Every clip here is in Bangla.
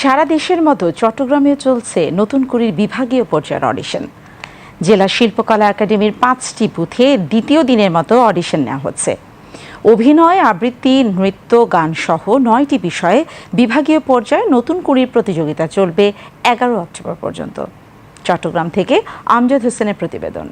সারা দেশের মতো চট্টগ্রামেও চলছে নতুন কুড়ির বিভাগীয় পর্যায়ের অডিশন জেলা শিল্পকলা একাডেমির পাঁচটি বুথে দ্বিতীয় দিনের মতো অডিশন নেওয়া হচ্ছে। অভিনয়, আবৃত্তি, নৃত্য, গান সহ নয়টি বিষয়ে বিভাগীয় পর্যায়ে নতুন কুড়ির প্রতিযোগিতা চলবে এগারো অক্টোবর পর্যন্ত। চট্টগ্রাম থেকে আমজাদ হোসেনের প্রতিবেদন।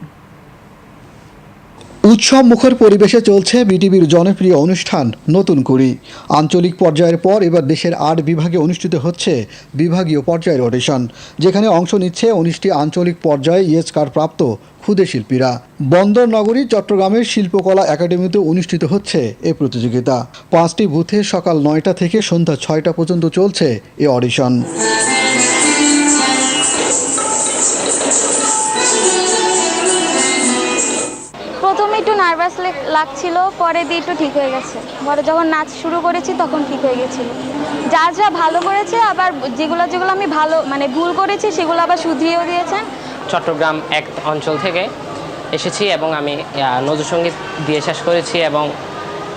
উৎসব মুখর পরিবেশে চলছে বিটিভির জনপ্রিয় অনুষ্ঠান, নতুন কুড়ি আঞ্চলিক পর্যায়ের পর এবার দেশের আট বিভাগে অনুষ্ঠিত হচ্ছে বিভাগীয় পর্যায়ের অডিশন যেখানে অংশ নিচ্ছে উনিশটি আঞ্চলিক পর্যায়ে ইয়েস কার্ড প্রাপ্ত ক্ষুদে শিল্পীরা। বন্দর নগরী, চট্টগ্রামের শিল্পকলা একাডেমিতে অনুষ্ঠিত হচ্ছে এ প্রতিযোগিতা। পাঁচটি বুথে সকাল নয়টা থেকে সন্ধ্যা ছয়টা পর্যন্ত চলছে এ অডিশন প্রথমে একটু নার্ভাস লাগছিল পরে দিয়ে একটু ঠিক হয়ে গেছে। পরে যখন নাচ শুরু করেছি তখন ঠিক হয়ে গেছিল। যা যা ভালো করেছে আবার যেগুলো যেগুলো আমি ভালো মানে ভুল করেছি সেগুলো আবার শুধরিয়েও দিয়েছেন। চট্টগ্রাম এক অঞ্চল থেকে এসেছি এবং আমি নজরসঙ্গীত দিয়ে শেষ করেছি এবং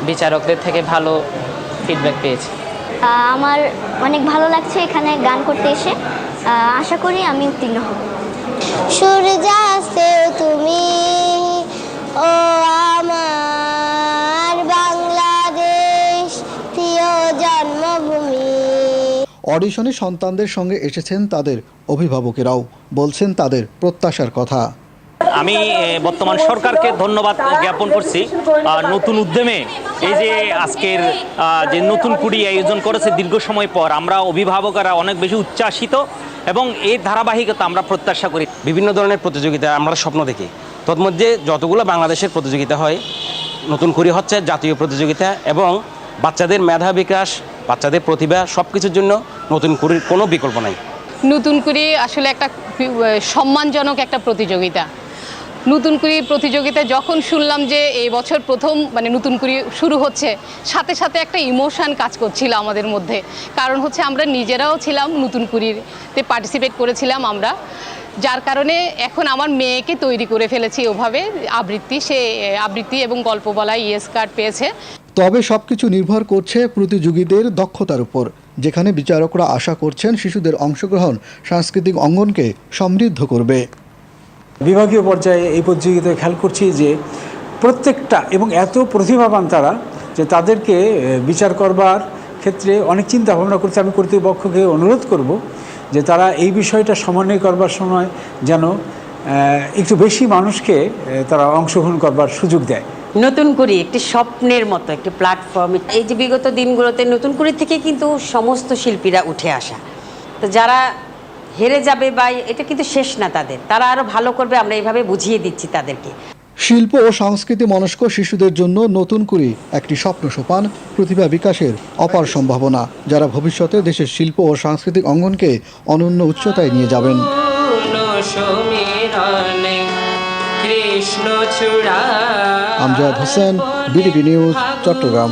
বিচারকদের থেকে ভালো ফিডব্যাক পেয়েছি। আমার অনেক ভালো লাগছে এখানে গান করতে এসে। আশা করি আমি উত্তীর্ণ হব। সূর্যাস্তে তুমি ও আমার বাংলাদেশ প্রিয় জন্মভূমি। অডিশনে সন্তানদের সঙ্গে এসেছেন তাদের অভিভাবকেরাও বলছেন তাদের প্রত্যাশার কথা। আমি বর্তমান সরকারকে ধন্যবাদ জ্ঞাপন করছি। নতুন উদ্যমে এই যে আজকের যে নতুন কুড়ি আয়োজন করেছে দীর্ঘ সময় পর আমরা অভিভাবকরা অনেক বেশি উচ্ছ্বাসিত এবং এই ধারাবাহিকতা আমরা প্রত্যাশা করি। বিভিন্ন ধরনের প্রতিযোগিতা আমরা স্বপ্ন দেখি। তন্মধ্যে যতগুলো বাংলাদেশের প্রতিযোগিতা হয়, নতুন করে হচ্ছে জাতীয় প্রতিযোগিতা এবং বাচ্চাদের মেধা বিকাশ, বাচ্চাদের প্রতিভা সব কিছুর জন্য নতুন কুড়ির কোনো বিকল্প নাই। নতুন করে আসলে একটা সম্মানজনক একটা প্রতিযোগিতা। নতুন করে প্রতিযোগিতা যখন শুনলাম যে এই বছর প্রথম মানে নতুন করে শুরু হচ্ছে, সাথে সাথে একটা ইমোশান কাজ করছিল আমাদের মধ্যে। কারণ হচ্ছে আমরা নিজেরাও ছিলাম নতুন কুড়িতে পার্টিসিপেট করেছিলাম আমরা। যার কারণে এখন আমার মেয়েকে তৈরি করে ফেলেছি ওভাবে। আবৃত্তি সে আবৃত্তি এবং গল্প বলা ইয়েস কার্ড পেয়েছে। তবে সবকিছু নির্ভর করছে প্রতিযোগীদের দক্ষতার উপর যেখানে বিচারকরা আশা করছেন শিশুদের অংশগ্রহণ সাংস্কৃতিক অঙ্গনকে সমৃদ্ধ করবে। বিভাগীয় পর্যায়ে এই প্রতিযোগিতায় খেয়াল করছি যে প্রত্যেকটা এবং এত প্রতিভাবান তারা যে তাদেরকে বিচার করবার ক্ষেত্রে অনেক চিন্তা ভাবনা করছে। আমি কর্তৃপক্ষকে অনুরোধ করব যে তারা এই বিষয়টা সমন্বয় করবার সময় যেন একটু বেশি মানুষকে তারা অংশগ্রহণ করবার সুযোগ দেয়। নতুন করে, একটি স্বপ্নের মতো, একটি প্ল্যাটফর্ম এই যে বিগত দিনগুলোতে নতুন করে থেকে কিন্তু সমস্ত শিল্পীরা উঠে আসা। তো যারা হেরে যাবে বা এটা কিন্তু শেষ না তাদের, তারা আরও ভালো করবে, আমরা এইভাবে বুঝিয়ে দিচ্ছি তাদেরকে। শিল্প ও সংস্কৃতি মনস্ক শিশুদের জন্য নতুন করে একটি স্বপ্ন সোপান প্রতিভা বিকাশের অপার সম্ভাবনা যারা ভবিষ্যতে দেশের শিল্প ও সাংস্কৃতিক অঙ্গনকে অনন্য উচ্চতায় নিয়ে যাবেন। Amjad Hossain BDB news Chattogram.